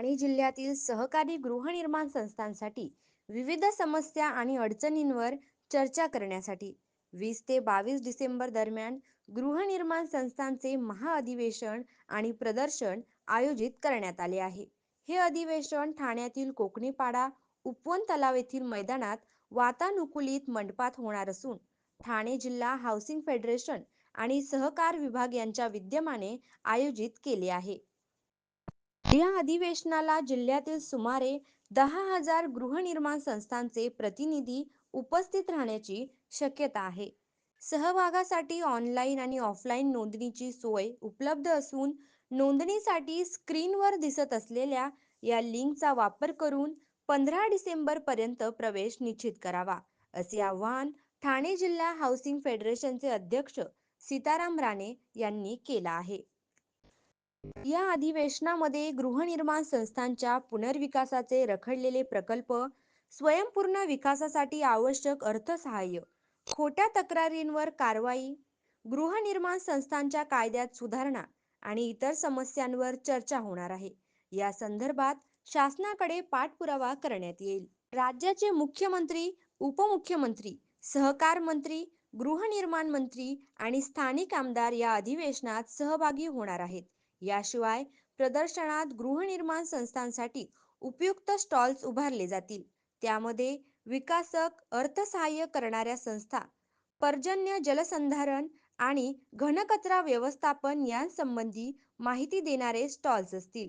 ठाणे जिल्ह्यातील सहकारी गृहनिर्माण संस्थांसाठी विविध समस्या आणि अडचणींवर चर्चा करण्यासाठी वीस ते बावीस डिसेंबर दरम्यान गृहनिर्माण संस्थांचे महाअधिवेशन आणि प्रदर्शन आयोजित करण्यात आले आहे. हे अधिवेशन ठाण्यातील कोकणीपाडा उपवन तलाव येथील मैदानात वातानुकूलित मंडपात होणार असून ठाणे जिल्हा हाऊसिंग फेडरेशन आणि सहकार विभाग यांच्या विद्यमाने आयोजित केले आहे. या अधिवेशनाला जिल्ह्यातील सुमारे दहा हजार गृहनिर्माण संस्थांचे प्रतिनिधी उपस्थित राहण्याची शक्यता आहे. सहभागासाठी ऑनलाईन आणि ऑफलाईन नोंदणीची सोय उपलब्ध असून नोंदणीसाठी स्क्रीनवर दिसत असलेल्या या लिंकचा वापर करून पंधरा डिसेंबर पर्यंत प्रवेश निश्चित करावा असे आवाहन ठाणे जिल्हा हाऊसिंग फेडरेशनचे अध्यक्ष सीताराम राणे यांनी केलं आहे. या अधिवेशनामध्ये गृहनिर्माण संस्थांच्या पुनर्विकासाचे रखडलेले प्रकल्प स्वयंपूर्ण विकासासाठी आवश्यक अर्थसहाय्य खोट्या तक्रारींवर कारवाई गृहनिर्माण संस्थांच्या कायद्यात सुधारणा आणि इतर समस्यांवर चर्चा होणार आहे. या संदर्भात शासनाकडे पाठपुरावा करण्यात येईल. राज्याचे मुख्यमंत्री उपमुख्यमंत्री सहकार मंत्री गृहनिर्माण मंत्री आणि स्थानिक आमदार या अधिवेशनात सहभागी होणार आहेत. याशिवाय प्रदर्शनात गृहनिर्माण संस्थांसाठी उपयुक्त स्टॉल्स उभारले जातील. त्यामध्ये विकासक अर्थसहाय्य करणाऱ्या संस्था पर्जन्य जलसंधारण आणि घनकचरा व्यवस्थापन यांसंबंधी माहिती देणारे स्टॉल्स असतील.